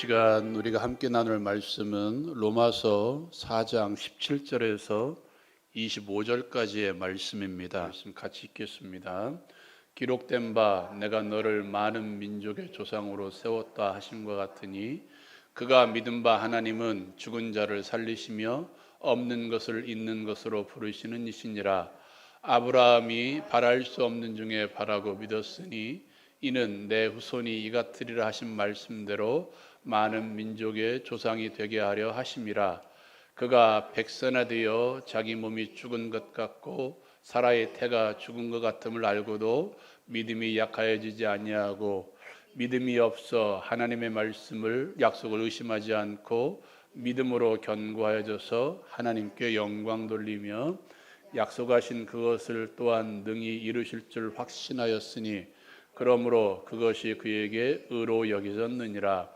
시간 우리가 함께 나눌 말씀은 로마서 4장 17절에서 25절까지의 말씀입니다. 말씀 같이 읽겠습니다. 기록된 바 내가 너를 많은 민족의 조상으로 세웠다 하심과 같으니 그가 믿은 바 하나님은 죽은 자를 살리시며 없는 것을 있는 것으로 부르시는 이시니라 아브라함이 바랄 수 없는 중에 바라고 믿었으니 이는 내 후손이 이 같으리라 하신 말씀대로 많은 민족의 조상이 되게 하려 하심이라. 그가 백세나 되어 자기 몸이 죽은 것 같고 사라의 태가 죽은 것 같음을 알고도 믿음이 약하여지지 아니하고 믿음이 없어 하나님의 말씀을 약속을 의심하지 않고 믿음으로 견고하여져서 하나님께 영광 돌리며 약속하신 그것을 또한 능히 이루실 줄 확신하였으니 그러므로 그것이 그에게 의로 여겨졌느니라.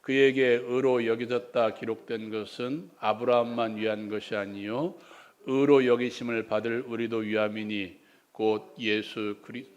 그에게 의로 여겨졌다 기록된 것은 아브라함만 위한 것이 아니요 의로 여기심을 받을 우리도 위함이니 곧 예수 그리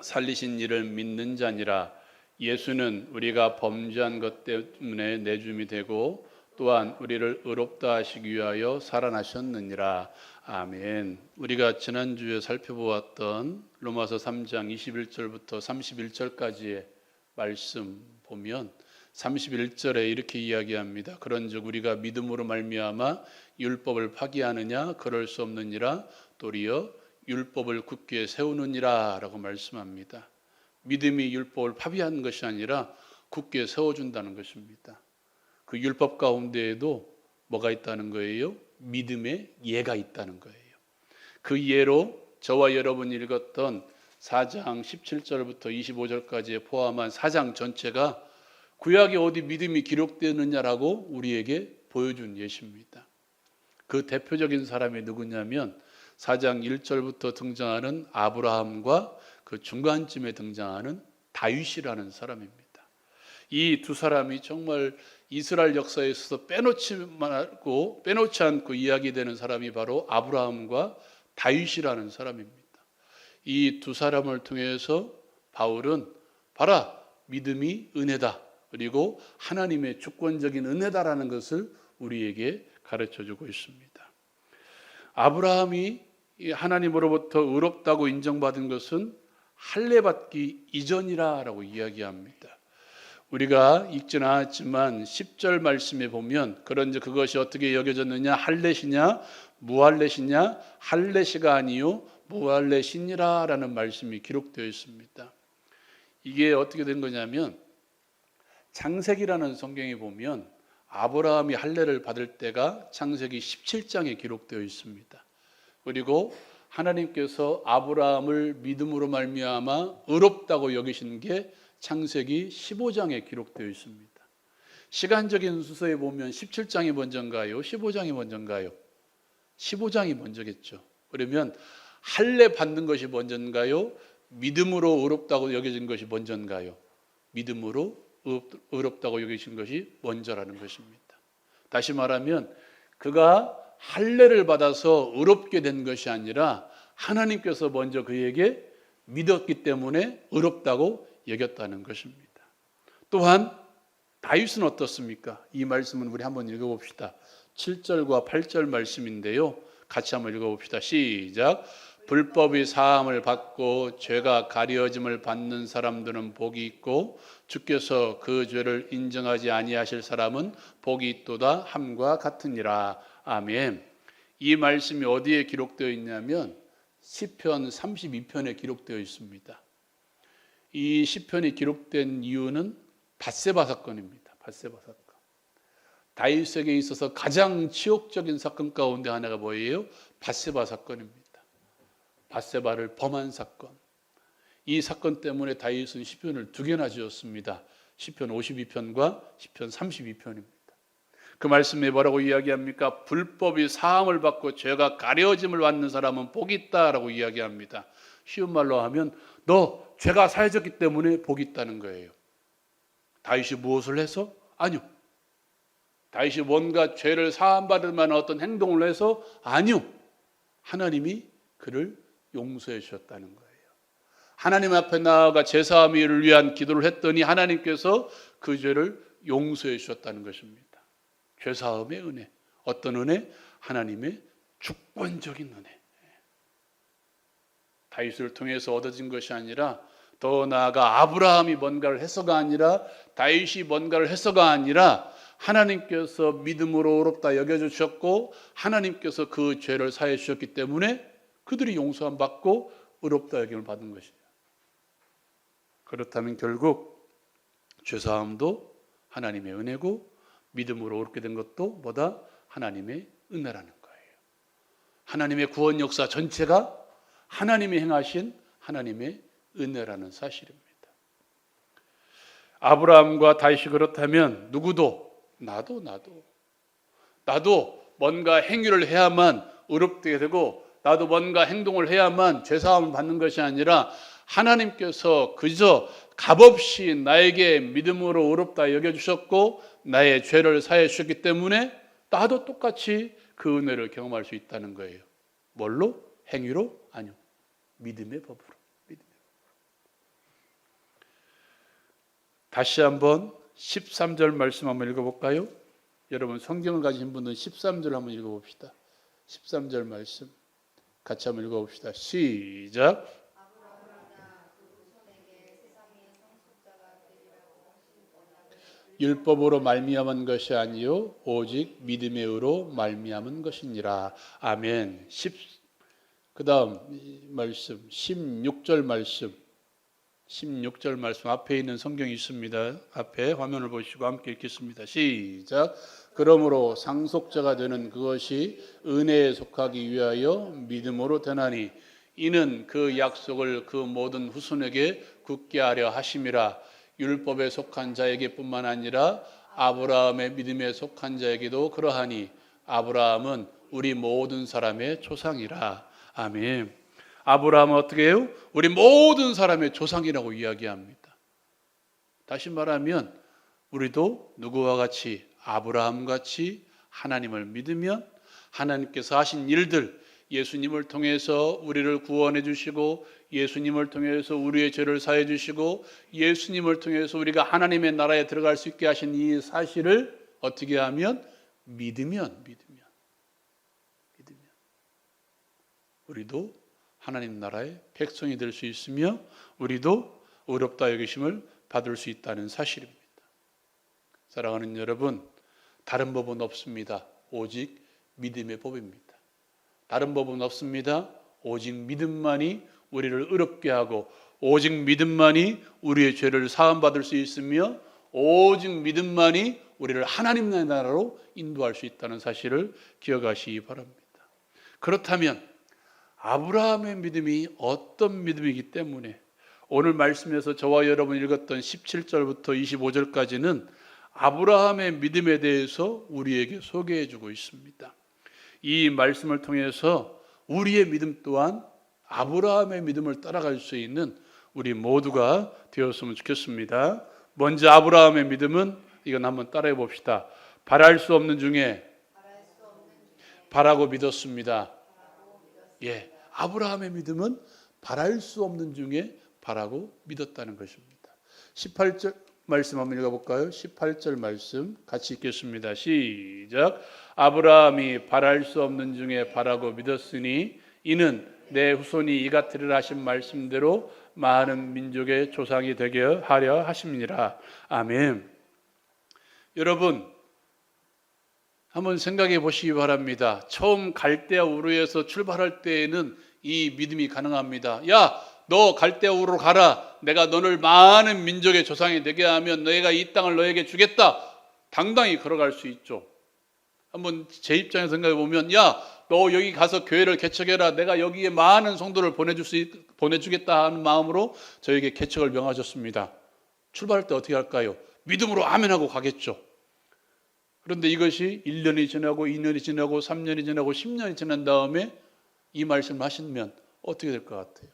살리신 이를 믿는 자니라. 예수는 우리가 범죄한 것 때문에 내줌이 되고 또한 우리를 의롭다 하시기 위하여 살아나셨느니라 아멘. 우리가 지난주에 살펴보았던 로마서 3장 21절부터 31절까지의 말씀 보면 31절에 이렇게 이야기합니다. 그런즉 우리가 믿음으로 말미암아 율법을 파기하느냐 그럴 수 없느니라 도리어 율법을 굳게 세우느니라라고 말씀합니다. 믿음이 율법을 파비한 것이 아니라 굳게 세워준다는 것입니다. 그 율법 가운데에도 뭐가 있다는 거예요? 믿음의 예가 있다는 거예요. 그 예로 저와 여러분이 읽었던 4장 17절부터 25절까지에 포함한 4장 전체가 구약에 어디 믿음이 기록되느냐라고 우리에게 보여준 예시입니다. 그 대표적인 사람이 누구냐면 4장 1절부터 등장하는 아브라함과 그 중간쯤에 등장하는 다윗이라는 사람입니다. 이 두 사람이 정말 이스라엘 역사에 있어서 빼놓지 말고 빼놓지 않고 이야기되는 사람이 바로 아브라함과 다윗이라는 사람입니다. 이 두 사람을 통해서 바울은 봐라 믿음이 은혜다 그리고 하나님의 주권적인 은혜다라는 것을 우리에게 가르쳐 주고 있습니다. 아브라함이 하나님으로부터 의롭다고 인정받은 것은 할례 받기 이전이라라고 이야기합니다. 우리가 읽지는 않았지만 10절 말씀에 보면 그런지 그것이 어떻게 여겨졌느냐 할례시냐 무할례시냐 할례시가 아니요 무할례시니라라는 말씀이 기록되어 있습니다. 이게 어떻게 된 거냐면 창세기라는 성경에 보면 아브라함이 할례를 받을 때가 창세기 17장에 기록되어 있습니다. 그리고 하나님께서 아브라함을 믿음으로 말미암아 의롭다고 여기신 게 창세기 15장에 기록되어 있습니다. 시간적인 순서에 보면 17장이 먼저인가요? 15장이 먼저인가요? 15장이 먼저겠죠. 그러면 할례 받는 것이 먼저인가요? 믿음으로 의롭다고 여겨진 것이 먼저인가요? 믿음으로 의롭다고 여기신 것이 먼저라는 것입니다. 다시 말하면 그가 할례를 받아서 의롭게 된 것이 아니라 하나님께서 먼저 그에게 믿었기 때문에 의롭다고 여겼다는 것입니다. 또한 다윗은 어떻습니까? 이 말씀은 우리 한번 읽어봅시다. 7절과 8절 말씀인데요. 같이 한번 읽어봅시다. 시작. 불법이 사함을 받고 죄가 가려짐을 받는 사람들은 복이 있고 주께서 그 죄를 인정하지 아니하실 사람은 복이 있도다 함과 같으니라. 아멘. 이 말씀이 어디에 기록되어 있냐면 시편 32편에 기록되어 있습니다. 이 시편이 기록된 이유는 바세바 사건입니다. 바세바 사건. 다윗에게 있어서 가장 치욕적인 사건 가운데 하나가 뭐예요? 바세바 사건입니다. 바세바를 범한 사건. 이 사건 때문에 다윗은 시편을 두 개나 지었습니다. 시편 52편과 시편 32편입니다. 그 말씀에 뭐라고 이야기합니까? 불법이 사함을 받고 죄가 가려짐을 받는 사람은 복이 있다라고 이야기합니다. 쉬운 말로 하면 너 죄가 사해졌기 때문에 복이 있다는 거예요. 다윗이 무엇을 해서? 아니요. 다윗이 뭔가 죄를 사함 받을 만한 어떤 행동을 해서 아니요. 하나님이 그를 용서해 주셨다는 거예요. 하나님 앞에 나아가 제사함을 위한 기도를 했더니 하나님께서 그 죄를 용서해 주셨다는 것입니다. 죄사함의 은혜. 어떤 은혜? 하나님의 주권적인 은혜. 다윗을 통해서 얻어진 것이 아니라 더 나아가 아브라함이 뭔가를 해서가 아니라 다윗이 뭔가를 해서가 아니라 하나님께서 믿음으로 어렵다 여겨 주셨고 하나님께서 그 죄를 사해 주셨기 때문에 그들이 용서함 받고 의롭다 여김을 받은 것이에요. 그렇다면 결국 죄사함도 하나님의 은혜고 믿음으로 옳게 된 것도 뭐다 하나님의 은혜라는 거예요. 하나님의 구원 역사 전체가 하나님이 행하신 하나님의 은혜라는 사실입니다. 아브라함과 다윗이 그렇다면 누구도 나도 나도 나도 뭔가 행위를 해야만 의롭게 되고 나도 뭔가 행동을 해야만 죄사함을 받는 것이 아니라 하나님께서 그저 값없이 나에게 믿음으로 의롭다 여겨 주셨고 나의 죄를 사해 주셨기 때문에 나도 똑같이 그 은혜를 경험할 수 있다는 거예요. 뭘로? 행위로? 아니요. 믿음의 법으로. 다시 한번 13절 말씀 한번 읽어볼까요? 여러분 성경을 가진 분은 13절 한번 읽어봅시다. 13절 말씀 같이 한번 읽어봅시다. 시작. 율법으로 말미암은 것이 아니요 오직 믿음의 의로 말미암은 것이니라. 아멘. 10 그다음 말씀 16절 말씀 16절 말씀 앞에 있는 성경이 있습니다. 앞에 화면을 보시고 함께 읽겠습니다. 시작. 그러므로 상속자가 되는 그것이 은혜에 속하기 위하여 믿음으로 되나니 이는 그 약속을 그 모든 후손에게 굳게 하려 하심이라 율법에 속한 자에게뿐만 아니라 아브라함의 믿음에 속한 자에게도 그러하니 아브라함은 우리 모든 사람의 조상이라 아멘. 아브라함은 어떻게 해요? 우리 모든 사람의 조상이라고 이야기합니다. 다시 말하면 우리도 누구와 같이 아브라함 같이 하나님을 믿으면 하나님께서 하신 일들 예수님을 통해서 우리를 구원해 주시고 예수님을 통해서 우리의 죄를 사해 주시고 예수님을 통해서 우리가 하나님의 나라에 들어갈 수 있게 하신 이 사실을 어떻게 하면 믿으면 믿으면 믿으면 우리도 하나님 나라의 백성이 될 수 있으며 우리도 어렵다 여기심을 받을 수 있다는 사실입니다. 사랑하는 여러분, 다른 법은 없습니다. 오직 믿음의 법입니다. 다른 법은 없습니다. 오직 믿음만이 우리를 의롭게 하고 오직 믿음만이 우리의 죄를 사함 받을 수 있으며 오직 믿음만이 우리를 하나님의 나라로 인도할 수 있다는 사실을 기억하시기 바랍니다. 그렇다면 아브라함의 믿음이 어떤 믿음이기 때문에 오늘 말씀에서 저와 여러분 읽었던 17절부터 25절까지는 아브라함의 믿음에 대해서 우리에게 소개해 주고 있습니다. 이 말씀을 통해서 우리의 믿음 또한 아브라함의 믿음을 따라갈 수 있는 우리 모두가 되었으면 좋겠습니다. 먼저 아브라함의 믿음은 이건 한번 따라해 봅시다. 바랄 수 없는 중에 바라고 믿었습니다. 예. 아브라함의 믿음은 바랄 수 없는 중에 바라고 믿었다는 것입니다. 18절 말씀 한번 읽어볼까요? 18절 말씀 같이 읽겠습니다. 시작. 아브라함이 바랄 수 없는 중에 바라고 믿었으니 이는 내 후손이 이 같으리라 하신 말씀대로 많은 민족의 조상이 되게 하려 하심니라. 아멘. 여러분 한번 생각해 보시기 바랍니다. 처음 갈대아 우르에서 출발할 때에는 이 믿음이 가능합니다. 야, 너 갈대아 우르로 가라. 내가 너를 많은 민족의 조상이 되게 하면 너희가 이 땅을 너에게 주겠다. 당당히 걸어갈 수 있죠. 한번 제 입장에서 생각해 보면, 야, 너 여기 가서 교회를 개척해라. 내가 여기에 많은 성도를 보내줄 수, 보내주겠다 하는 마음으로 저에게 개척을 명하셨습니다. 출발할 때 어떻게 할까요? 믿음으로 아멘하고 가겠죠. 그런데 이것이 1년이 지나고 2년이 지나고 3년이 지나고 10년이 지난 다음에 이 말씀을 하시면 어떻게 될 것 같아요?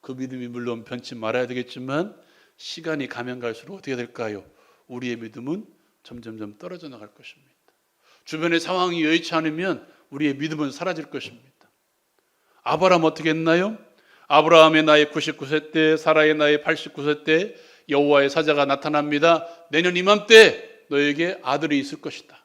그 믿음이 물론 변치 말아야 되겠지만 시간이 가면 갈수록 어떻게 될까요? 우리의 믿음은 점점점 떨어져 나갈 것입니다. 주변의 상황이 여의치 않으면 우리의 믿음은 사라질 것입니다. 아브라함 어떻게 했나요? 아브라함의 나이 99세 때, 사라의 나이 89세 때 여호와의 사자가 나타납니다. 내년 이맘때 너에게 아들이 있을 것이다.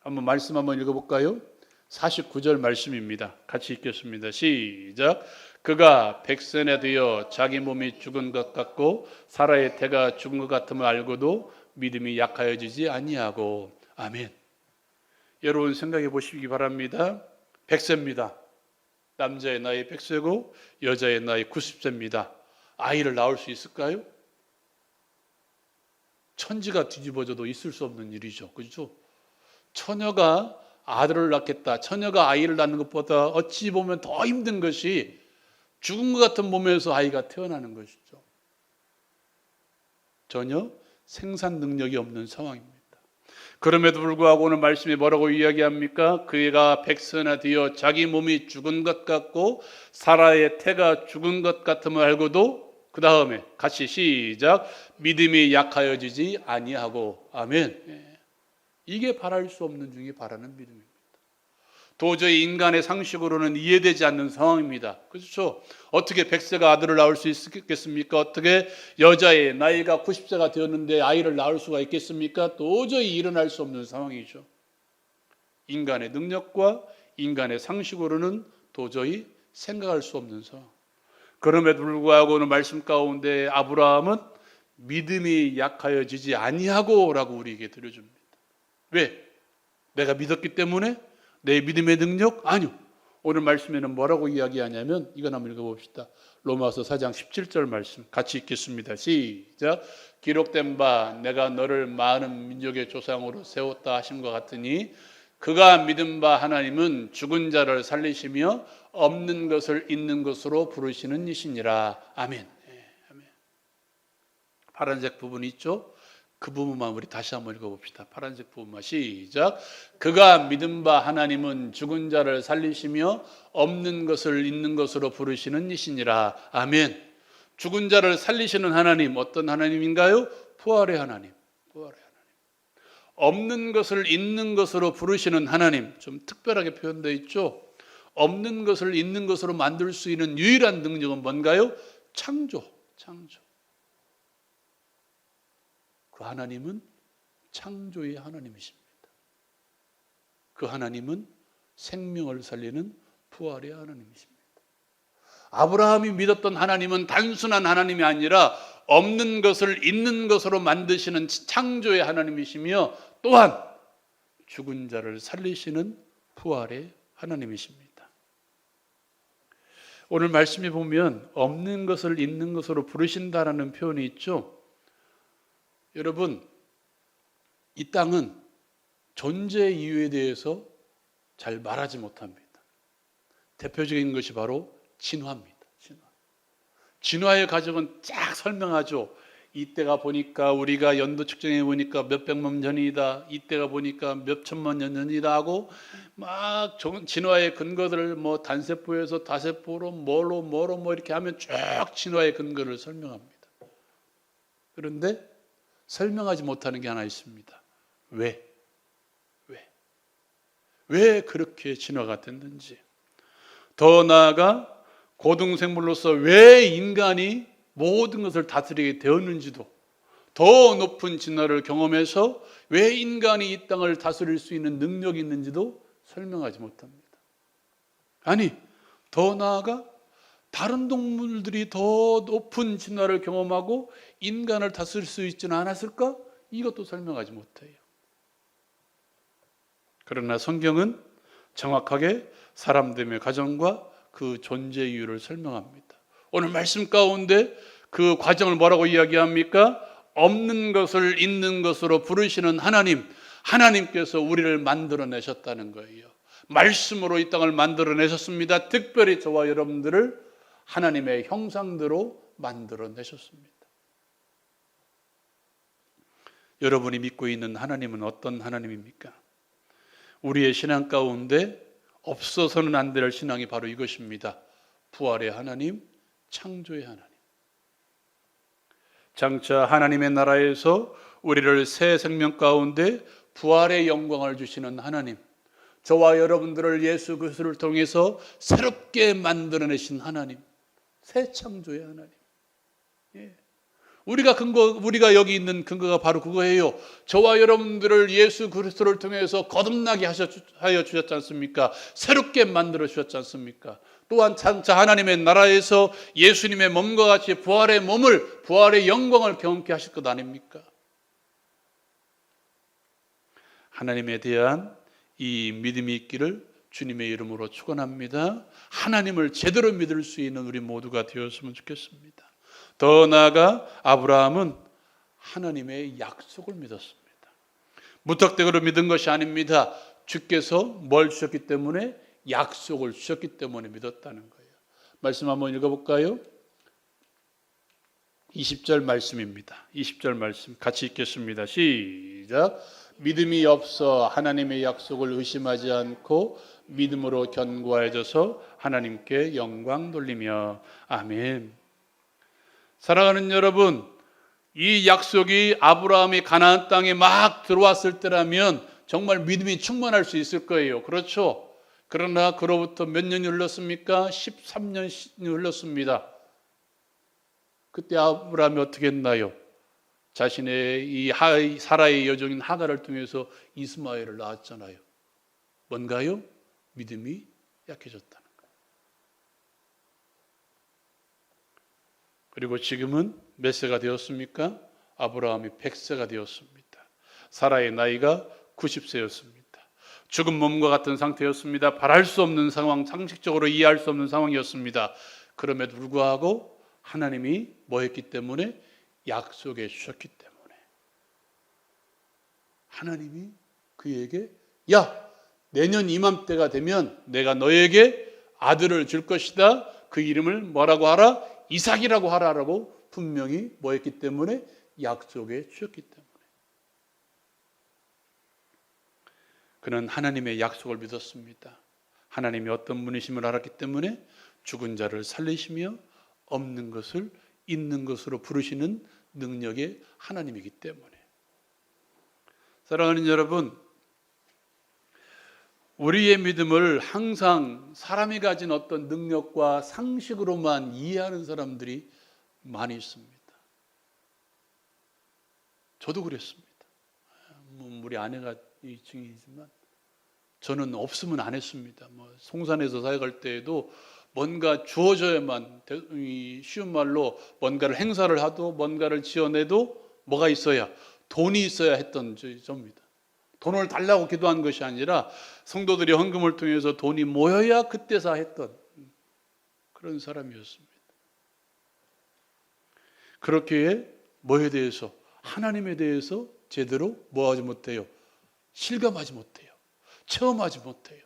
한번 말씀 한번 읽어볼까요? 49절 말씀입니다. 같이 읽겠습니다. 시작. 그가 백세나 되어 자기 몸이 죽은 것 같고 사라의 태가 죽은 것 같음을 알고도 믿음이 약하여지지 아니하고 아멘. 여러분 생각해 보시기 바랍니다. 백세입니다. 남자의 나이 백세고 여자의 나이 90세입니다. 아이를 낳을 수 있을까요? 천지가 뒤집어져도 있을 수 없는 일이죠. 그렇죠? 처녀가 아들을 낳겠다. 처녀가 아이를 낳는 것보다 어찌 보면 더 힘든 것이 죽은 것 같은 몸에서 아이가 태어나는 것이죠. 전혀 생산 능력이 없는 상황입니다. 그럼에도 불구하고 오늘 말씀이 뭐라고 이야기합니까? 그가 백세나 되어 자기 몸이 죽은 것 같고 사라의 태가 죽은 것 같음을 알고도 그 다음에 같이 시작 믿음이 약하여지지 아니하고 아멘. 예. 이게 바랄 수 없는 중에 바라는 믿음입니다. 도저히 인간의 상식으로는 이해되지 않는 상황입니다. 그렇죠? 어떻게 백세가 아들을 낳을 수 있겠습니까? 어떻게 여자의 나이가 90세가 되었는데 아이를 낳을 수가 있겠습니까? 도저히 일어날 수 없는 상황이죠. 인간의 능력과 인간의 상식으로는 도저히 생각할 수 없는 상황. 그럼에도 불구하고 말씀 가운데 아브라함은 믿음이 약하여지지 아니하고라고 우리에게 들려줍니다. 왜? 내가 믿었기 때문에 내 믿음의 능력? 아니요. 오늘 말씀에는 뭐라고 이야기하냐면 이건 한번 읽어봅시다. 로마서 4장 17절 말씀 같이 읽겠습니다. 시작. 기록된 바 내가 너를 많은 민족의 조상으로 세웠다 하신 것 같으니 그가 믿은 바 하나님은 죽은 자를 살리시며 없는 것을 있는 것으로 부르시는 이시니라. 아멘. 예, 아멘. 파란색 부분 있죠? 그 부분만 우리 다시 한번 읽어봅시다. 파란색 부분만 시작. 그가 믿은 바 하나님은 죽은 자를 살리시며 없는 것을 있는 것으로 부르시는 이시니라. 아멘. 죽은 자를 살리시는 하나님 어떤 하나님인가요? 부활의 하나님. 부활의. 없는 것을 있는 것으로 부르시는 하나님. 좀 특별하게 표현되어 있죠. 없는 것을 있는 것으로 만들 수 있는 유일한 능력은 뭔가요? 창조. 창조. 그 하나님은 창조의 하나님이십니다. 그 하나님은 생명을 살리는 부활의 하나님이십니다. 아브라함이 믿었던 하나님은 단순한 하나님이 아니라 없는 것을 있는 것으로 만드시는 창조의 하나님이시며 또한 죽은 자를 살리시는 부활의 하나님이십니다. 오늘 말씀에 보면 없는 것을 있는 것으로 부르신다라는 표현이 있죠. 여러분, 이 땅은 존재 이유에 대해서 잘 말하지 못합니다. 대표적인 것이 바로 진화입니다. 진화. 진화의 과정은 쫙 설명하죠. 이때가 보니까 우리가 연도 측정해 보니까 몇 백만 년 전이다. 이때가 보니까 몇 천만 년 전이다 하고 막 진화의 근거들을 뭐 단세포에서 다세포로 뭐로 뭐로 뭐 이렇게 하면 쭉 진화의 근거를 설명합니다. 그런데 설명하지 못하는 게 하나 있습니다. 왜? 왜? 왜 그렇게 진화가 됐는지. 더 나아가 고등생물로서 왜 인간이 모든 것을 다스리게 되었는지도 더 높은 진화를 경험해서 왜 인간이 이 땅을 다스릴 수 있는 능력이 있는지도 설명하지 못합니다. 아니, 더 나아가 다른 동물들이 더 높은 진화를 경험하고 인간을 다스릴 수 있지는 않았을까? 이것도 설명하지 못해요. 그러나 성경은 정확하게 사람들의 가정과 그 존재 이유를 설명합니다. 오늘 말씀 가운데 그 과정을 뭐라고 이야기합니까? 없는 것을 있는 것으로 부르시는 하나님, 하나님께서 우리를 만들어내셨다는 거예요. 말씀으로 이 땅을 만들어내셨습니다. 특별히 저와 여러분들을 하나님의 형상대로 만들어내셨습니다. 여러분이 믿고 있는 하나님은 어떤 하나님입니까? 우리의 신앙 가운데 없어서는 안 될 신앙이 바로 이것입니다. 부활의 하나님, 창조의 하나님. 장차 하나님의 나라에서 우리를 새 생명 가운데 부활의 영광을 주시는 하나님, 저와 여러분들을 예수 그리스도를 통해서 새롭게 만들어내신 하나님, 새 창조의 하나님. 예. 우리가 근거 우리가 여기 있는 근거가 바로 그거예요. 저와 여러분들을 예수 그리스도를 통해서 거듭나게 하여 주셨지 않습니까? 새롭게 만들어 주셨지 않습니까? 또한 장차 하나님의 나라에서 예수님의 몸과 같이 부활의 몸을 부활의 영광을 경험케 하실 것 아닙니까? 하나님에 대한 이 믿음이 있기를 주님의 이름으로 축원합니다. 하나님을 제대로 믿을 수 있는 우리 모두가 되었으면 좋겠습니다. 더 나아가 아브라함은 하나님의 약속을 믿었습니다. 무턱대고로 믿은 것이 아닙니다. 주께서 뭘 주셨기 때문에 약속을 주셨기 때문에 믿었다는 거예요. 말씀 한번 읽어볼까요? 20절 말씀입니다. 20절 말씀 같이 읽겠습니다. 시작. 믿음이 없어 하나님의 약속을 의심하지 않고 믿음으로 견고해져서 하나님께 영광 돌리며 아멘. 사랑하는 여러분, 이 약속이 아브라함이 가나안 땅에 막 들어왔을 때라면 정말 믿음이 충만할 수 있을 거예요. 그렇죠? 그러나 그로부터 몇 년이 흘렀습니까? 13년이 흘렀습니다. 그때 아브라함이 어떻게 했나요? 자신의 이 하- 사라의 여종인 하가를 통해서 이스마엘을 낳았잖아요. 뭔가요? 믿음이 약해졌다는 거예요. 그리고 지금은 몇 세가 되었습니까? 아브라함이 100세가 되었습니다. 사라의 나이가 90세였습니다. 죽은 몸과 같은 상태였습니다. 바랄 수 없는 상황, 상식적으로 이해할 수 없는 상황이었습니다. 그럼에도 불구하고 하나님이 뭐 했기 때문에 약속해 주셨기 때문에 하나님이 그에게 야 내년 이맘때가 되면 내가 너에게 아들을 줄 것이다. 그 이름을 뭐라고 하라? 이삭이라고 하라라고 분명히 뭐 했기 때문에 약속해 주셨기 때문에 그는 하나님의 약속을 믿었습니다. 하나님이 어떤 분이심을 알았기 때문에 죽은 자를 살리시며 없는 것을 있는 것으로 부르시는 능력의 하나님이기 때문에 사랑하는 여러분 우리의 믿음을 항상 사람이 가진 어떤 능력과 상식으로만 이해하는 사람들이 많이 있습니다. 저도 그랬습니다. 뭐 우리 아내가 이 증이지만 저는 없으면 안 했습니다. 뭐 송산에서 사역할 때에도 뭔가 주어져야만 쉬운 말로 뭔가를 행사를 하도 뭔가를 지어내도 뭐가 있어야 돈이 있어야 했던 저- 저입니다. 돈을 달라고 기도한 것이 아니라 성도들이 헌금을 통해서 돈이 모여야 그때서 했던 그런 사람이었습니다. 그렇게 뭐에 대해서 하나님에 대해서 제대로 뭐하지 못해요. 실감하지 못해요. 체험하지 못해요.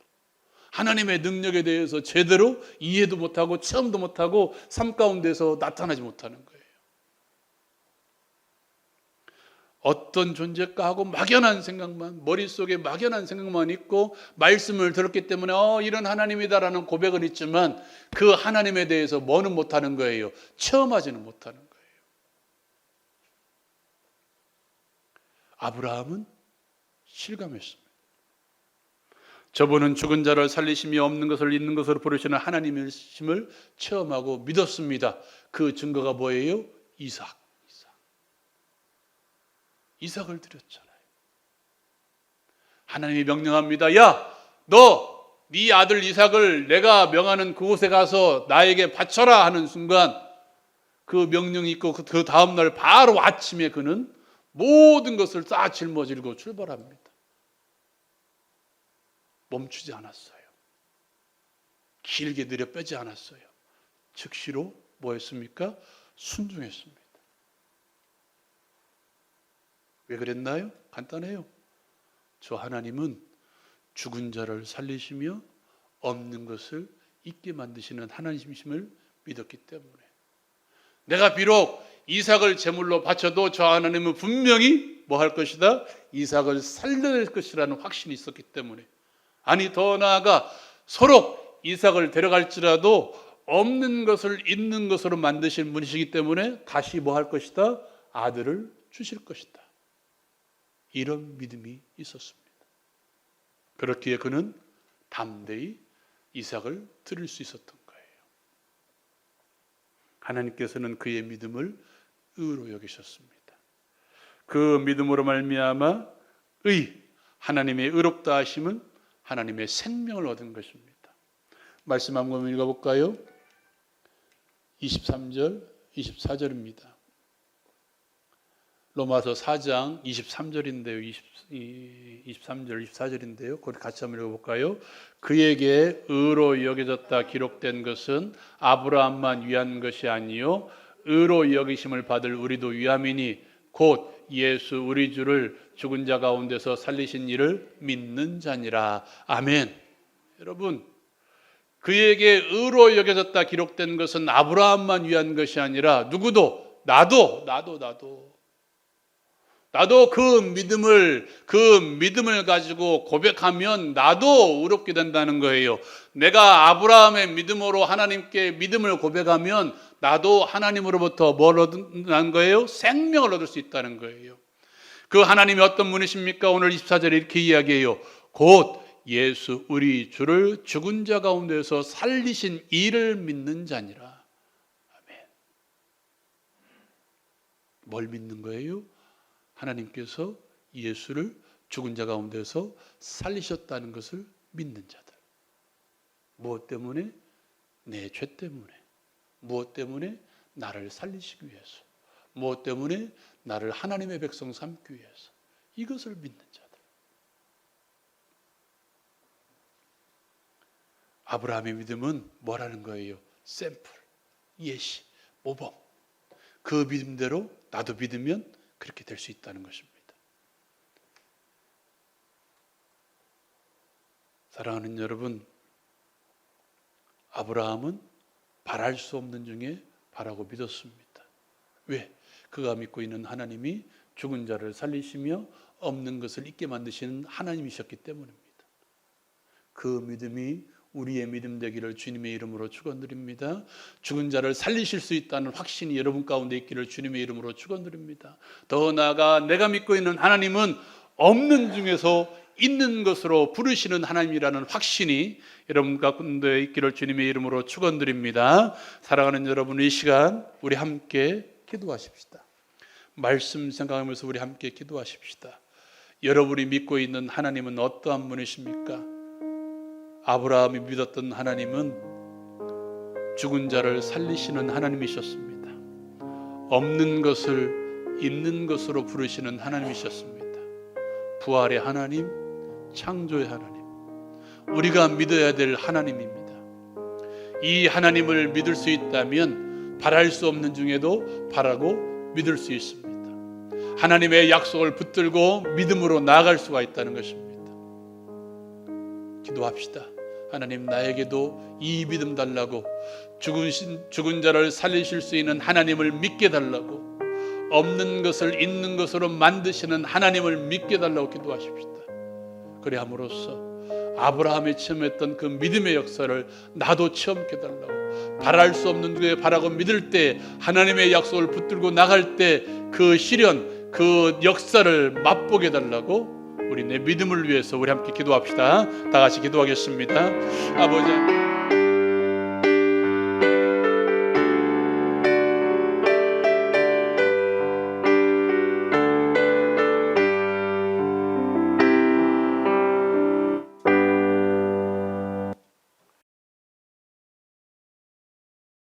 하나님의 능력에 대해서 제대로 이해도 못하고 체험도 못하고 삶 가운데서 나타나지 못하는 거예요. 어떤 존재일까 하고 막연한 생각만 머릿속에 막연한 생각만 있고 말씀을 들었기 때문에 어 이런 하나님이다라는 고백은 있지만 그 하나님에 대해서 뭐는 못하는 거예요. 체험하지는 못하는 거예요. 아브라함은 실감했습니다. 저분은 죽은 자를 살리심이 없는 것을 있는 것으로 부르시는 하나님의 심을 체험하고 믿었습니다. 그 증거가 뭐예요? 이삭. 이삭. 이삭을 드렸잖아요. 하나님이 명령합니다. 야, 너 네 아들 이삭을 내가 명하는 그곳에 가서 나에게 바쳐라 하는 순간 그 명령이 있고 그 다음 날 바로 아침에 그는 모든 것을 다 짊어지고 출발합니다. 멈추지 않았어요. 길게 느려 빼지 않았어요. 즉시로 뭐 했습니까? 순종했습니다. 왜 그랬나요? 간단해요. 저 하나님은 죽은 자를 살리시며 없는 것을 있게 만드시는 하나님이심을 믿었기 때문에 내가 비록 이삭을 제물로 바쳐도 저 하나님은 분명히 뭐 할 것이다? 이삭을 살려낼 것이라는 확신이 있었기 때문에 아니 더 나아가 서로 이삭을 데려갈지라도 없는 것을 있는 것으로 만드신 분이시기 때문에 다시 뭐 할 것이다? 아들을 주실 것이다. 이런 믿음이 있었습니다. 그렇기에 그는 담대히 이삭을 드릴 수 있었던 거예요. 하나님께서는 그의 믿음을 의로 여기셨습니다. 그 믿음으로 말미암아 의 하나님의 의롭다 하심은 하나님의 생명을 얻은 것입니다. 말씀 한번 읽어볼까요? 23절, 24절입니다. 로마서 4장 23절인데요. 20, 23절, 24절인데요. 그걸 같이 한번 읽어볼까요? 그에게 의로 여겨졌다 기록된 것은 아브라함만 위한 것이 아니요 의로 여기심을 받을 우리도 위함이니 곧 예수 우리 주를 죽은 자 가운데서 살리신 이를 믿는 자니라. 아멘. 여러분 그에게 의로 여겨졌다 기록된 것은 아브라함만 위한 것이 아니라 누구도 나도 나도 나도 나도 그 믿음을 그 믿음을 가지고 고백하면 나도 의롭게 된다는 거예요. 내가 아브라함의 믿음으로 하나님께 믿음을 고백하면 나도 하나님으로부터 뭘 얻는 거예요? 생명을 얻을 수 있다는 거예요. 그 하나님이 어떤 분이십니까? 오늘 24절에 이렇게 이야기해요. 곧 예수 우리 주를 죽은 자 가운데서 살리신 이를 믿는 자니라. 아멘. 뭘 믿는 거예요? 하나님께서 예수를 죽은 자 가운데서 살리셨다는 것을 믿는 자들. 무엇 때문에? 내 죄 때문에. 무엇 때문에? 나를 살리시기 위해서. 무엇 때문에? 나를 하나님의 백성 삼기 위해서. 이것을 믿는 자들. 아브라함의 믿음은 뭐라는 거예요? 샘플, 예시, 모범. 그 믿음대로 나도 믿으면 그렇게 될 수 있다는 것입니다. 사랑하는 여러분, 아브라함은 바랄 수 없는 중에 바라고 믿었습니다. 왜? 그가 믿고 있는 하나님이 죽은 자를 살리시며 없는 것을 있게 만드시는 하나님이셨기 때문입니다. 그 믿음이 우리의 믿음 되기를 주님의 이름으로 축원드립니다. 죽은 자를 살리실 수 있다는 확신이 여러분 가운데 있기를 주님의 이름으로 축원드립니다. 더 나아가 내가 믿고 있는 하나님은 없는 중에서 있는 것으로 부르시는 하나님이라는 확신이 여러분 가운데 있기를 주님의 이름으로 축원드립니다. 사랑하는 여러분 이 시간 우리 함께 기도하십시다. 말씀 생각하면서 우리 함께 기도하십시다. 여러분이 믿고 있는 하나님은 어떠한 분이십니까? 아브라함이 믿었던 하나님은 죽은 자를 살리시는 하나님이셨습니다. 없는 것을 있는 것으로 부르시는 하나님이셨습니다. 부활의 하나님, 창조의 하나님, 우리가 믿어야 될 하나님입니다. 이 하나님을 믿을 수 있다면 바랄 수 없는 중에도 바라고 믿을 수 있습니다. 하나님의 약속을 붙들고 믿음으로 나아갈 수가 있다는 것입니다. 기도합시다. 하나님 나에게도 이 믿음 달라고 죽은, 죽은 자를 살리실 수 있는 하나님을 믿게 달라고 없는 것을 있는 것으로 만드시는 하나님을 믿게 달라고 기도하십시다. 그래 함으로써 아브라함이 체험했던 그 믿음의 역사를 나도 체험케 달라고 바랄 수 없는 게 바라고 믿을 때 하나님의 약속을 붙들고 나갈 때 그 시련 그 역사를 맛보게 달라고 우리 내 믿음을 위해서 우리 함께 기도합시다. 다 같이 기도하겠습니다. 아버지